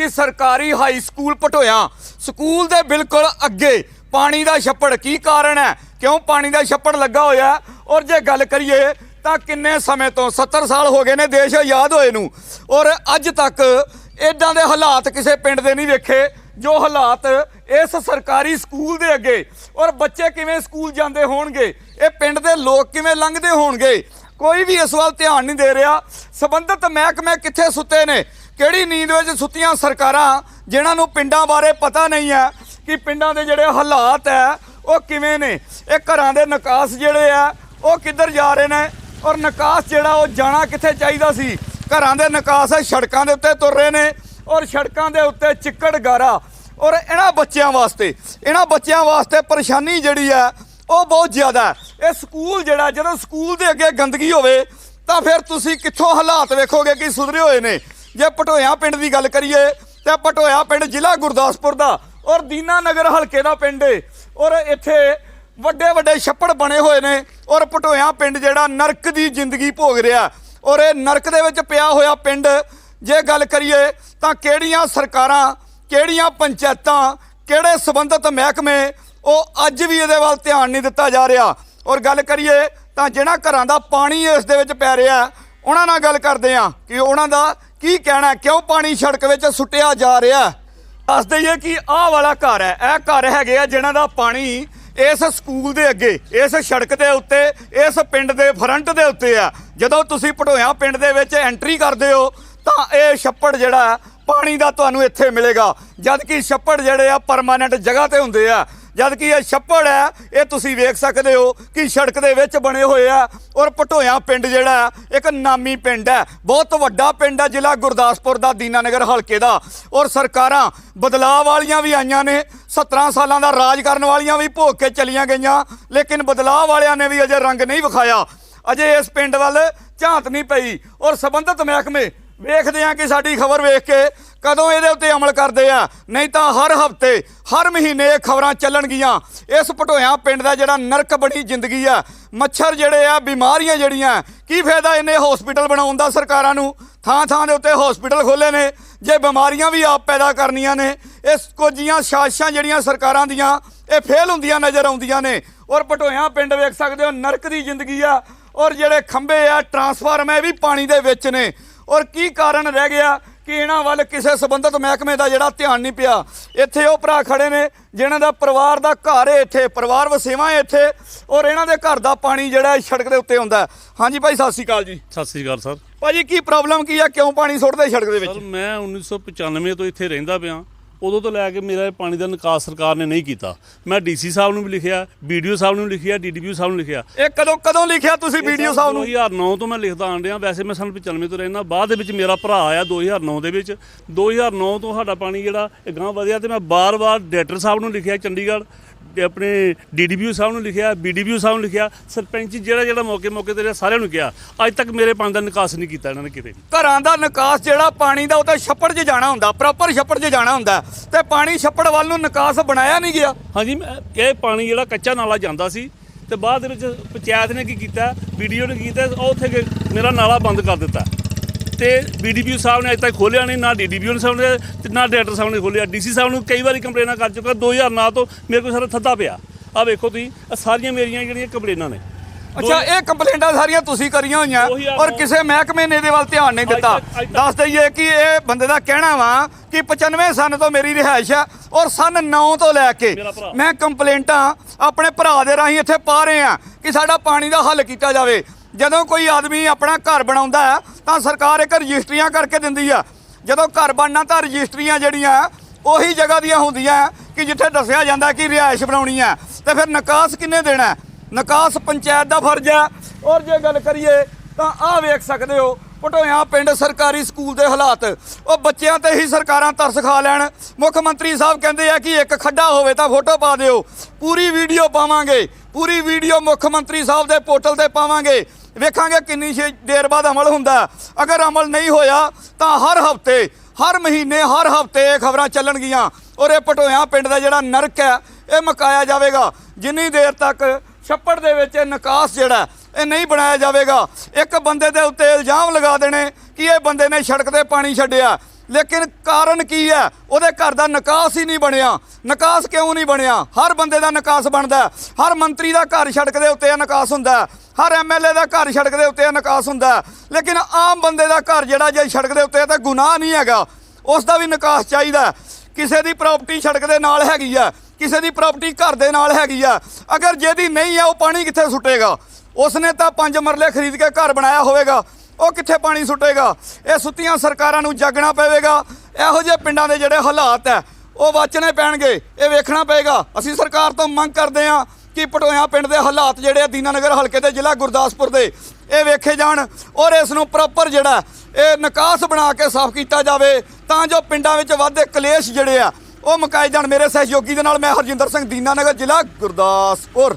ਕਿ ਸਰਕਾਰੀ high school ਪਟੋਇਆ। School ਦੇ ਬਿਲਕੁਲ ਅੱਗੇ ਪਾਣੀ ਦਾ ਛੱਪੜ। ਕੀ ਕਾਰਨ ਹੈ? ਕਿਉਂ ਪਾਣੀ ਦਾ ਛੱਪੜ ਲੱਗਾ ਹੋਇਆ ਔਰ ਜੇ ਗੱਲ ਕਰੀਏ, ਤਾਂ ਕਿੰਨੇ ਸਮੇਂ ਤੋਂ 70 ਸਾਲ ਹੋ ਗਏ ਨੇ ਦੇਸ਼ ਆਜ਼ਾਦ ਹੋਏ ਨੂੰ। ਔਰ ਅੱਜ ਤੱਕ ਇਦਾਂ ਦੇ ਹਾਲਾਤ ਕਿਸੇ ਪਿੰਡ ਦੇ ਨਹੀਂ ਵੇਖੇ, ਜੋ ਹਾਲਾਤ ਇਸ ਸਰਕਾਰੀ ਸਕੂਲ ਦੇ ਅੱਗੇ। ਔਰ ਬੱਚੇ ਕਿਵੇਂ ਸਕੂਲ ਜਾਂਦੇ ਹੋਣਗੇ? ਇਹ ਪਿੰਡ ਦੇ ਲੋਕ ਕਿਵੇਂ ਲੰਘਦੇ ਹੋਣਗੇ? ਕੋਈ ਵੀ ਇਸ ਵੱਲ ਧਿਆਨ ਨਹੀਂ ਦੇ ਰਿਹਾ। ਸਬੰਧਤ ਮਹਿਕਮੇ ਕਿੱਥੇ ਸੁੱਤੇ ਨੇ? ਕਿਹੜੀ ਨੀਂਦ ਵਿੱਚ ਸੁੱਤੀਆਂ ਸਰਕਾਰਾਂ ਜਿਨ੍ਹਾਂ ਨੂੰ ਪਿੰਡਾਂ ਬਾਰੇ ਪਤਾ ਨਹੀਂ ਹੈ ਕਿ ਪਿੰਡਾਂ ਦੇ ਜਿਹੜੇ ਹਾਲਾਤ ਹੈ, ਉਹ ਕਿਵੇਂ ਨੇ? ਇਹ ਘਰਾਂ ਦੇ ਨਿਕਾਸ ਜਿਹੜੇ ਆ, ਉਹ ਕਿੱਧਰ ਜਾ ਰਹੇ ਨੇ? ਔਰ ਨਿਕਾਸ ਜਿਹੜਾ, ਉਹ ਜਾਣਾ ਕਿੱਥੇ ਚਾਹੀਦਾ ਸੀ? ਘਰਾਂ ਦੇ ਨਿਕਾਸ ਸੜਕਾਂ ਦੇ ਉੱਤੇ ਤੁਰ ਰਹੇ ਨੇ ਔਰ ਸੜਕਾਂ ਦੇ ਉੱਤੇ ਚਿੱਕੜ ਗਾਰਾ। ਔਰ ਇਹਨਾਂ ਬੱਚਿਆਂ ਵਾਸਤੇ, ਇਹਨਾਂ ਬੱਚਿਆਂ ਵਾਸਤੇ ਪਰੇਸ਼ਾਨੀ ਜਿਹੜੀ ਹੈ, ਉਹ ਬਹੁਤ ਜ਼ਿਆਦਾ ਇਹ ਸਕੂਲ ਜਿਹੜਾ, ਜਦੋਂ ਸਕੂਲ ਦੇ ਅੱਗੇ ਗੰਦਗੀ ਹੋਵੇ, ਤਾਂ ਫਿਰ ਤੁਸੀਂ ਕਿੱਥੋਂ ਹਾਲਾਤ ਵੇਖੋਗੇ ਕਿ ਸੁਧਰੇ ਹੋਏ ਨੇ? ਜੇ ਪਟੋਇਆ ਪਿੰਡ ਦੀ ਗੱਲ ਕਰੀਏ, ਤੇ ਪਟੋਇਆ ਪਿੰਡ ਜ਼ਿਲ੍ਹਾ ਗੁਰਦਾਸਪੁਰ ਦਾ ਔਰ ਦੀਨਾ ਨਗਰ ਹਲਕੇ ਦਾ ਪਿੰਡ ਏ। ਔਰ ਇੱਥੇ ਵੱਡੇ ਵੱਡੇ ਛੱਪੜ ਬਣੇ ਹੋਏ ਨੇ ਔਰ ਪਟੋਇਆ ਪਿੰਡ ਜਿਹੜਾ ਨਰਕ ਦੀ ਜ਼ਿੰਦਗੀ ਭੋਗ ਰਿਹਾ। ਔਰ ਇਹ ਨਰਕ ਦੇ ਵਿੱਚ ਪਿਆ ਹੋਇਆ ਪਿੰਡ, ਜੇ ਗੱਲ ਕਰੀਏ ਤਾਂ ਕਿਹੜੀਆਂ ਸਰਕਾਰਾਂ, ਕਿਹੜੀਆਂ ਪੰਚਾਇਤਾਂ, ਕਿਹੜੇ ਸਬੰਧਤ ਮਹਿਕਮੇ, ਉਹ ਅੱਜ ਵੀ ਇਹਦੇ ਵੱਲ ਧਿਆਨ ਨਹੀਂ ਦਿੱਤਾ ਜਾ ਰਿਹਾ। ਔਰ ਗੱਲ ਕਰੀਏ ਤਾਂ ਜਿਹੜਾ ਘਰਾਂ ਦਾ ਪਾਣੀ ਇਸ ਦੇ ਵਿੱਚ ਪੈ ਰਿਹਾ ਉਹਨਾਂ ਨਾਲ ਗੱਲ ਕਰਦੇ ਆ ਕਿ ਉਹਨਾਂ ਦਾ ਕੀ ਕਹਿਣਾ ਕਿਉਂ ਪਾਣੀ ਸੜਕ ਵਿੱਚ ਸੁੱਟਿਆ ਜਾ ਰਿਹਾ ਦੱਸ ਦਈਏ ਕਿ ਆਹ ਵਾਲਾ ਘਰ ਹੈ, ਇਹ ਘਰ ਹੈਗੇ ਆ ਜਿਨ੍ਹਾਂ ਦਾ ਪਾਣੀ ਇਸ ਸਕੂਲ ਦੇ ਅੱਗੇ, ਇਸ ਸੜਕ ਦੇ ਉੱਤੇ, ਇਸ ਪਿੰਡ ਦੇ ਫਰੰਟ ਦੇ ਉੱਤੇ ਆ ਜਦੋਂ ਤੁਸੀਂ ਪਟੋਇਆ ਪਿੰਡ ਦੇ ਵਿੱਚ ਐਂਟਰੀ ਕਰਦੇ ਹੋ, ਤਾਂ ਇਹ ਛੱਪੜ ਜਿਹੜਾ ਪਾਣੀ ਦਾ ਤੁਹਾਨੂੰ ਇੱਥੇ ਮਿਲੇਗਾ। ਜਦ ਕਿ ਛੱਪੜ ਜਿਹੜੇ ਆ ਪਰਮਾਨੈਂਟ ਜਗ੍ਹਾ ਤੇ ਹੁੰਦੇ ਆ। ਜਦ ਕਿ ਇਹ ਛੱਪੜ ਹੈ, ਇਹ ਤੁਸੀਂ ਵੇਖ ਸਕਦੇ ਹੋ ਕਿ ਸੜਕ ਦੇ ਵਿੱਚ ਬਣੇ ਹੋਏ ਆ ਔਰ ਪਟੋਇਆ ਪਿੰਡ ਜਿਹੜਾ ਇੱਕ ਨਾਮੀ ਪਿੰਡ ਹੈ। ਬਹੁਤ ਵੱਡਾ ਪਿੰਡ ਹੈ, ਜ਼ਿਲ੍ਹਾ ਗੁਰਦਾਸਪੁਰ ਦਾ, ਦੀਨਾਨਗਰ ਹਲਕੇ ਦਾ। ਔਰ ਸਰਕਾਰਾਂ ਬਦਲਾਅ ਵਾਲੀਆਂ ਵੀ ਆਈਆਂ ਨੇ। 17 ਸਾਲਾਂ ਦਾ ਰਾਜ ਕਰਨ ਵਾਲੀਆਂ ਵੀ ਭੋਗ ਕੇ ਚਲੀਆਂ ਗਈਆਂ। ਲੇਕਿਨ ਬਦਲਾਅ ਵਾਲਿਆਂ ਨੇ ਵੀ ਅਜੇ ਰੰਗ ਨਹੀਂ ਵਿਖਾਇਆ। ਅਜੇ ਇਸ ਪਿੰਡ ਵੱਲ ਝਾਂਤ ਨਹੀਂ ਪਈ। ਔਰ ਸਬੰਧਤ ਮਹਿਕਮੇ ਵੇਖਦੇ ਆ ਕਿ ਸਾਡੀ ਖਬਰ ਵੇਖ ਕੇ ਕਦੋਂ ਇਹਦੇ ਉੱਤੇ ਅਮਲ ਕਰਦੇ ਆ। ਨਹੀਂ ਤਾਂ ਹਰ ਹਫ਼ਤੇ, ਹਰ ਮਹੀਨੇ ਇਹ ਖਬਰਾਂ ਚੱਲਣਗੀਆਂ। ਇਸ ਪਟੋਇਆ ਪਿੰਡ ਦਾ ਜਿਹੜਾ ਨਰਕ ਬਣੀ ਜ਼ਿੰਦਗੀ ਆ, ਮੱਛਰ ਜਿਹੜੇ ਆ, ਬਿਮਾਰੀਆਂ ਜਿਹੜੀਆਂ, ਕੀ ਫਾਇਦਾ ਇਹਨੇ ਹਸਪੀਟਲ ਬਣਾਉਣ ਦਾ ਸਰਕਾਰਾਂ ਨੂੰ? ਥਾਂ ਥਾਂ ਦੇ ਉੱਤੇ ਹਸਪੀਟਲ ਖੋਲੇ ਨੇ, ਜੇ ਬਿਮਾਰੀਆਂ ਵੀ ਆਪ ਪੈਦਾ ਕਰਨੀਆਂ ਨੇ, ਇਸ ਕੁਝੀਆਂ ਸਾਜ਼ਿਸ਼ਾਂ ਜਿਹੜੀਆਂ ਸਰਕਾਰਾਂ ਦੀਆਂ, ਇਹ ਫੇਲ ਹੁੰਦੀਆਂ ਨਜ਼ਰ ਆਉਂਦੀਆਂ ਨੇ। ਔਰ ਪਟੋਇਆ ਪਿੰਡ ਵੇਖ ਸਕਦੇ ਹੋ, ਨਰਕ ਦੀ ਜ਼ਿੰਦਗੀ ਆ। ਔਰ ਜਿਹੜੇ ਖੰਭੇ ਆ ਟਰਾਂਸਫਾਰਮ ਇਹ ਵੀ ਪਾਣੀ ਦੇ ਵਿੱਚ ਨੇ। ਔਰ ਕੀ ਕਾਰਨ ਰਹਿ ਗਿਆ ਕਿ ਇਹਨਾਂ ਵੱਲ ਕਿਸੇ ਸੰਬੰਧਿਤ ਮਹਿਕਮੇ ਦਾ ਜਿਹੜਾ ਧਿਆਨ ਨਹੀਂ ਪਿਆ? ਇੱਥੇ ਉਹ ਭਰਾ ਖੜੇ ਨੇ ਜਿਨ੍ਹਾਂ ਦਾ ਪਰਿਵਾਰ ਦਾ ਘਰ ਹੈ ਇੱਥੇ ਪਰਿਵਾਰ ਵਸੇਵਾ ਹੈ ਇੱਥੇ ਔਰ ਇਹਨਾਂ ਦੇ ਘਰ ਦਾ ਪਾਣੀ ਜਿਹੜਾ ਸੜਕ ਦੇ ਉੱਤੇ ਹੁੰਦਾ ਹੈ। ਹਾਂਜੀ ਭਾਈ ਸਤਿ ਸ਼੍ਰੀ ਅਕਾਲ ਜੀ। ਸਤਿ ਸ੍ਰੀ ਅਕਾਲ ਸਰ। ਭਾਜੀ ਕੀ ਪ੍ਰੋਬਲਮ ਕੀ ਆ? ਕਿਉਂ ਪਾਣੀ ਸੁੱਟਦੇ ਸੜਕ ਦੇ ਵਿੱਚ? ਸਰ ਮੈਂ 1995 ਤੋਂ ਇੱਥੇ ਰਹਿੰਦਾ ਪਿਆ। ਉਦੋਂ ਤੋਂ ਲੈ ਕੇ ਮੇਰਾ ਇਹ ਪਾਣੀ ਦਾ ਨਿਕਾਸ ਸਰਕਾਰ ਨੇ ਨਹੀਂ ਕੀਤਾ। ਮੈਂ ਡੀਸੀ ਸਾਹਿਬ ਨੂੰ ਵੀ ਲਿਖਿਆ ਵੀਡੀਓ ਸਾਹਿਬ ਨੂੰ ਲਿਖਿਆ ਡੀਡੀਪੀਓ ਸਾਹਿਬ ਨੂੰ ਲਿਖਿਆ। ਇਹ ਕਦੋਂ ਕਦੋਂ ਲਿਖਿਆ ਤੁਸੀਂ ਵੀਡੀਓ ਸਾਹਿਬ ਨੂੰ? 2009 ਤੋਂ ਮੈਂ ਲਿਖਦਾ ਆਣ ਰਿਹਾ ਵੈਸੇ ਮੈਂ ਸਨ 95 ਤੋਂ ਰਹਿਣਾ ਬਾਅਦ ਦੇ ਵਿੱਚ ਮੇਰਾ ਭਰਾ ਆਇਆ 2009 ਦੇ ਵਿੱਚ। 2009 ਤੋਂ ਸਾਡਾ ਪਾਣੀ ਜਿਹੜਾ ਇਹ ਗਾਂ ਵਧਿਆ ਤੇ ਮੈਂ ਬਾਰ-ਬਾਰ ਡਾਇਰੈਕਟਰ ਸਾਹਿਬ ਨੂੰ ਲਿਖਿਆ ਚੰਡੀਗੜ੍ਹ। ਆਪਣੇ ਡੀਡੀਪੀਓ ਸਾਹਿਬ ਨੂੰ ਲਿਖਿਆ ਬੀਡੀਪੀਓ ਸਾਹਿਬ ਨੂੰ ਲਿਖਿਆ ਸਰਪੰਚ ਜਿਹੜਾ ਜਿਹੜਾ ਮੌਕੇ ਮੌਕੇ ਤੇ ਰਿਹਾ ਸਾਰਿਆਂ ਨੂੰ ਕਿਹਾ। ਅੱਜ ਤੱਕ ਮੇਰੇ ਪਾਣੀ ਦਾ ਨਿਕਾਸ ਨਹੀਂ ਕੀਤਾ ਇਹਨਾਂ ਨੇ ਕਿਤੇ ਵੀ। ਘਰਾਂ ਦਾ ਨਿਕਾਸ ਜਿਹੜਾ ਪਾਣੀ ਦਾ ਉਹ ਤਾਂ ਛੱਪੜ 'ਚ ਜਾਣਾ ਹੁੰਦਾ ਪ੍ਰੋਪਰ ਛੱਪੜ 'ਚ ਜਾਣਾ ਹੁੰਦਾ। ਤੇ ਪਾਣੀ ਛੱਪੜ ਵੱਲ ਨੂੰ ਨਿਕਾਸ ਬਣਾਇਆ ਨਹੀਂ ਗਿਆ। ਹਾਂਜੀ ਮੈਂ- ਇਹ ਪਾਣੀ ਜਿਹੜਾ ਕੱਚਾ ਨਾਲਾ ਜਾਂਦਾ ਸੀ ਤੇ ਬਾਅਦ ਵਿੱਚ ਪੰਚਾਇਤ ਨੇ ਕੀ ਕੀਤਾ ਵੀਡੀਓ ਨੇ ਕੀਤਾ ਉਹ ਉੱਥੇ ਮੇਰਾ ਨਾਲਾ ਬੰਦ ਕਰ ਦਿੱਤਾ। ਤੇ ਬੀਡੀਪੀਓ ਸਾਹਿਬ ਨੇ ਅਜੇ ਤੱਕ ਖੋਲਿਆ ਨਹੀਂ ਨਾ ਡੀਡੀਪੀਓ ਸਾਹਿਬ ਨੇ ਤੇ ਨਾ ਡਾਇਰੈਕਟਰ ਸਾਹਿਬ ਨੇ ਖੋਲਿਆ ਡੀਸੀ ਸਾਹਿਬ ਨੂੰ ਕਈ ਵਾਰੀ ਕੰਪਲੇਨਾਂ ਕਰ ਚੁੱਕਾ 2009 ਤੋਂ ਮੇਰੇ ਕੋਲ ਸਾਰਾ ਥੱਦਾ ਪਿਆ। ਆ ਵੇਖੋ ਤੁਸੀਂ ਆਹ ਸਾਰੀਆਂ ਮੇਰੀਆਂ ਜਿਹੜੀਆਂ ਕੰਪਲੇਨਾਂ ਨੇ। ਅੱਛਾ ਇਹ ਕੰਪਲੇਂਟਾਂ ਸਾਰੀਆਂ ਤੁਸੀਂ ਕਰੀਆਂ ਹੋਈਆਂ ਉਹੀ ਆ ਔਰ ਨੌ- ਕਿਸੇ ਮਹਿਕਮੇ ਨੇ ਇਹਦੇ ਵੱਲ ਧਿਆਨ ਨਹੀਂ ਦਿੱਤਾ। ਅੱਜ ਤੱਕ- ਦੱਸ ਦਈਏ ਕਿ ਇਹ ਬੰਦੇ ਦਾ ਕਹਿਣਾ ਵਾ ਕਿ 95 ਸਨ ਤੋਂ ਮੇਰੀ ਰਿਹਾਇਸ਼ ਆ ਔਰ ਸਨ 9 ਤੋਂ ਲੈ ਕੇ ਮੇਰਾ ਭਰਾ। ਮੈਂ ਕੰਪਲੇਂਟਾਂ ਆਪਣੇ ਭਰਾ ਦੇ ਰਾਹੀਂ ਇੱਥੇ ਪਾ ਰਹੇ ਆ ਕਿ ਸਾਡਾ ਪਾਣੀ ਦਾ ਹੱਲ ਕੀਤਾ ਜਾਵੇ। ਜਦੋਂ ਕੋਈ ਆਦਮੀ ਆਪਣਾ ਘਰ ਬਣਾਉਂਦਾ ਹੈ, ਤਾਂ ਸਰਕਾਰ ਇੱਕ ਰਜਿਸਟਰੀਆਂ ਕਰਕੇ ਦਿੰਦੀ ਆ। ਜਦੋਂ ਘਰ ਬਣਨਾ ਤਾਂ ਰਜਿਸਟਰੀਆਂ ਜਿਹੜੀਆਂ ਉਹੀ ਜਗ੍ਹਾ ਦੀਆਂ ਹੁੰਦੀਆਂ ਕਿ ਜਿੱਥੇ ਦੱਸਿਆ ਜਾਂਦਾ ਕਿ ਰਿਹਾਇਸ਼ ਬਣਾਉਣੀ ਹੈ ਤੇ ਫਿਰ ਨਿਕਾਸ ਕਿੰਨੇ ਦੇਣਾ ਨਿਕਾਸ ਪੰਚਾਇਤ ਦਾ ਫਰਜ਼ ਹੈ ਔਰ ਜੇ ਗੱਲ ਕਰੀਏ, ਤਾਂ ਆਹ ਵੇਖ ਸਕਦੇ ਹੋ, ਪਟੋਇਆ ਪਿੰਡ ਸਰਕਾਰੀ ਸਕੂਲ ਦੇ ਹਾਲਾਤ। ਉਹ ਬੱਚਿਆਂ ਤੇ ਹੀ ਸਰਕਾਰਾਂ ਤਰਸ ਖਾ ਲੈਣ। ਮੁੱਖ ਮੰਤਰੀ ਸਾਹਿਬ ਕਹਿੰਦੇ ਆ ਕਿ ਇੱਕ ਖੱਡਾ ਹੋਵੇ ਤਾਂ ਫੋਟੋ ਪਾ ਦਿਓ। ਪੂਰੀ ਵੀਡੀਓ ਪਾਵਾਂਗੇ। ਪੂਰੀ ਵੀਡੀਓ ਮੁੱਖ ਮੰਤਰੀ ਸਾਹਿਬ ਦੇ ਪੋਰਟਲ ਤੇ ਪਾਵਾਂਗੇ। ਵੇਖਾਂਗੇ ਕਿੰਨੀ ਛੇ- ਦੇਰ ਬਾਅਦ ਅਮਲ ਹੁੰਦਾ। ਅਗਰ ਅਮਲ ਨਹੀਂ ਹੋਇਆ, ਤਾਂ ਹਰ ਹਫ਼ਤੇ, ਹਰ ਮਹੀਨੇ, ਹਰ ਹਫ਼ਤੇ ਇਹ ਖਬਰਾਂ ਚੱਲਣਗੀਆਂ। ਔਰ ਇਹ ਪਟੋਇਆ ਪਿੰਡ ਦਾ ਜਿਹੜਾ ਨਰਕ ਹੈ, ਇਹ ਮਕਾਇਆ ਜਾਵੇਗਾ। ਜਿੰਨੀ ਦੇਰ ਤੱਕ ਛੱਪੜ ਦੇ ਵਿੱਚ ਇਹ ਨਿਕਾਸ ਜਿਹੜਾ ਇਹ ਨਹੀਂ ਬਣਾਇਆ ਜਾਵੇਗਾ। ਇੱਕ ਬੰਦੇ ਦੇ ਉੱਤੇ ਇਲਜ਼ਾਮ ਲਗਾ ਦੇਣੇ ਕਿ ਇਹ ਬੰਦੇ ਨੇ ਸੜਕ ਤੇ ਪਾਣੀ ਛੱਡਿਆ। ਲੇਕਿਨ ਕਾਰਨ ਕੀ ਹੈ? ਉਹਦੇ ਘਰ ਦਾ ਨਿਕਾਸ ਹੀ ਨਹੀਂ ਬਣਿਆ। ਨਿਕਾਸ ਕਿਉਂ ਨਹੀਂ ਬਣਿਆ? ਹਰ ਬੰਦੇ ਦਾ ਨਿਕਾਸ ਬਣਦਾ ਹਰ ਮੰਤਰੀ ਦਾ ਘਰ ਸੜਕ ਦੇ ਉੱਤੇ ਨਿਕਾਸ ਹੁੰਦਾ ਹੈ। ਹਰ ਐਮਐਲਏ ਦਾ ਘਰ ਸੜਕ ਦੇ ਉੱਤੇ ਨਿਕਾਸ ਹੁੰਦਾ ਲੇਕਿਨ ਆਮ ਬੰਦੇ ਦਾ ਘਰ ਜਿਹੜਾ ਜੇ ਸੜਕ ਦੇ ਉੱਤੇ ਤਾਂ ਗੁਨਾਹ ਨਹੀਂ ਹੈਗਾ। ਉਸ ਦਾ ਵੀ ਨਿਕਾਸ ਚਾਹੀਦਾ ਕਿਸੇ ਦੀ ਪ੍ਰਾਪਰਟੀ ਸੜਕ ਦੇ ਨਾਲ ਹੈਗੀ ਆ ਕਿਸੇ ਦੀ ਪ੍ਰਾਪਰਟੀ ਘਰ ਦੇ ਨਾਲ ਹੈਗੀ ਆ ਅਗਰ ਜਿਹਦੀ ਨਹੀਂ ਹੈ, ਉਹ ਪਾਣੀ ਕਿੱਥੇ ਸੁੱਟੇਗਾ? ਉਸਨੇ ਤਾਂ ਪੰਜ ਮਰਲੇ ਖਰੀਦ ਕੇ ਘਰ ਬਣਾਇਆ ਹੋਵੇਗਾ। ਉਹ ਕਿੱਥੇ ਪਾਣੀ ਸੁੱਟੇਗਾ? ਇਹ ਸੁੱਤੀਆਂ ਸਰਕਾਰਾਂ ਨੂੰ ਜਾਗਣਾ ਪਵੇਗਾ। ਇਹੋ ਜਿਹੇ ਪਿੰਡਾਂ ਦੇ ਜਿਹੜੇ ਹਾਲਾਤ ਹੈ, ਉਹ ਵਾਚਣੇ ਪੈਣਗੇ। ਇਹ ਵੇਖਣਾ ਪਏਗਾ ਅਸੀਂ ਸਰਕਾਰ ਤੋਂ ਮੰਗ ਕਰਦੇ ਹਾਂ ਕਿ ਪਟੋਇਆ ਪਿੰਡ ਦੇ ਹਾਲਾਤ ਜਿਹੜੇ ਆ, ਦੀਨਾਨਗਰ ਹਲਕੇ ਦੇ ਜ਼ਿਲ੍ਹਾ ਗੁਰਦਾਸਪੁਰ ਦੇ, ਇਹ ਵੇਖੇ ਜਾਣ ਔਰ ਇਸ ਨੂੰ ਪ੍ਰੋਪਰ ਜਿਹੜਾ ਇਹ ਨਿਕਾਸ ਬਣਾ ਕੇ ਸਾਫ਼ ਕੀਤਾ ਜਾਵੇ ਤਾਂ ਜੋ ਪਿੰਡਾਂ ਵਿੱਚ ਵਾਧੇ ਕਲੇਸ਼ ਜਿਹੜੇ ਆ, ਉਹ ਮੁਕਾਏ ਜਾਣ। ਮੇਰੇ ਸਹਿਯੋਗੀ ਦੇ ਨਾਲ ਮੈਂ ਹਰਜਿੰਦਰ ਸਿੰਘ, ਦੀਨਾਨਗਰ ਜ਼ਿਲ੍ਹਾ ਗੁਰਦਾਸਪੁਰ।